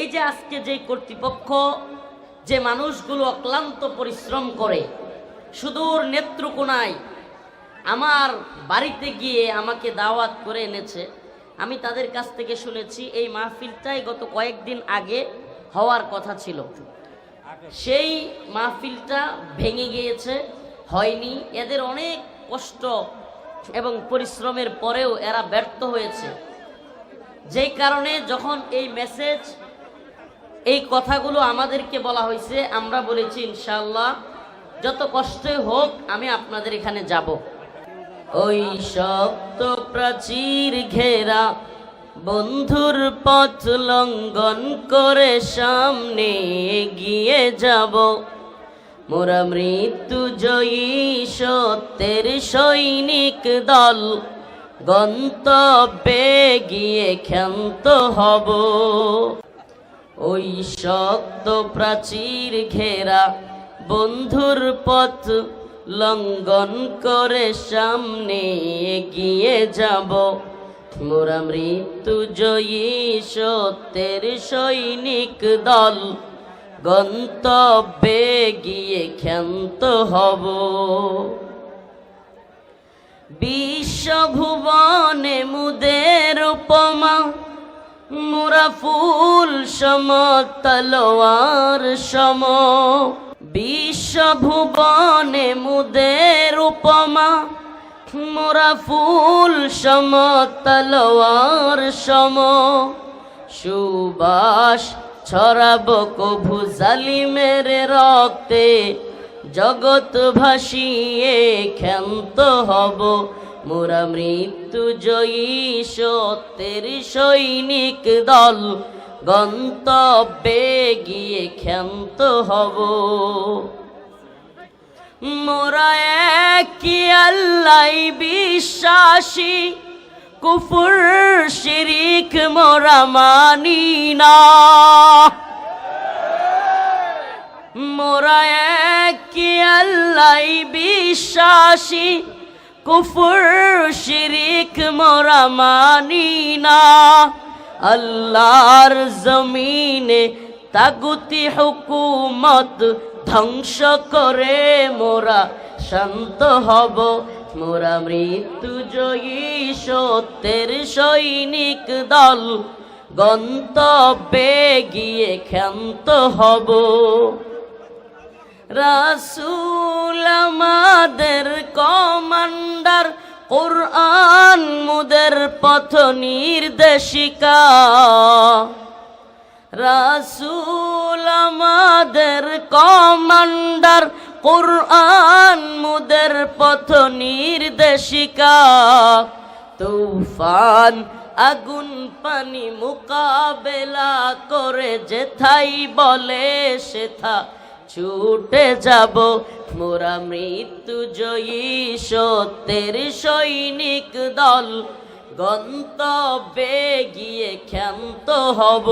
এই যে আজকে যে কর্তৃপক্ষ যে মানুষগুলো অক্লান্ত পরিশ্রম করে, সুদূর নেত্রকোনায় আমার বাড়িতে গিয়ে আমাকে দাওয়াত করে এনেছে, আমি তাদের কাছ থেকে শুনেছি এই মাহফিলটাই গত কয়েকদিন আগে হওয়ার কথা ছিল। সেই মাহফিলটা ভেঙে গিয়েছে, হয়নি। এদের অনেক কষ্ট এবং পরিশ্রমের পরেও এরা ব্যর্থ হয়েছে। যেই কারণে যখন এই মেসেজ এই কথাগুলো আমাদেরকে বলা হয়েছে। আমরা বলেছি ইনশাল্লাহ যত কষ্টই হোক আমি আপনাদের এখানে যাব। ওই শক্ত প্রাচীর ঘেরা বন্ধুর পথ লঙ্ঘন করে সামনে গিয়ে যাব। মোরা মৃত্যু জয়ী সত্যের সৈনিক দল, গন্তব্যে গিয়ে ক্ষান্ত হব। ওই শক্ত প্রাচীর ঘেরা বন্ধুর পথ লঙ্ঘন করে সামনে এগিয়ে যাব। মোরা মৃত্যু জয়ী সত্যের সৈনিক দল, গন্তব্যে গিয়ে ক্ষান্ত হব। বিশ্বভুবনে উপমা মোরা ফুল সম, তলোয়ার সম। বিশ্বভুবনে মুদের উপমা, মোরা ফুল সম, তলোয়ার সম। সুবাস ছড়াব কভু জালিমের রক্তে, জগৎ ভাসিয়ে ক্ষান্ত হব মোরা মৃত্যু জয়ী সত্যের সৈনিক দল। গন্তব্যে গিয়ে ক্ষান্ত হব। মোরা একই আল্লাহ বিশ্বাসী। কুফুর শিরিক মোরা মানি না। মোরা একই আল্লাহ বিশ্বাসী। কুফুর, শিরিক, মোরা, মানি না। আল্লাহর জমিনে তাগুতি হুকুমত ধ্বংস করে, মোরা শান্ত হব। মোরা মৃত্যু জয়ী সত্যের সৈনিক দল, গন্তব্যে গিয়ে ক্ষান্ত হব। রাসূল আমাদের কমান্ডার, কোরআন মুদের পথ নির্দেশিকা। রাসূল কমান্ডার, কোরআন মুদের পথ নির্দেশিকা। তুফান আগুন পানি মোকাবেলা করে যেথাই বলে সেথা ছুটে যাব। মোরা মৃত্যু জয়ী সত্যের সৈনিক দল। গন্তব্যে গিয়ে ক্ষান্ত হব।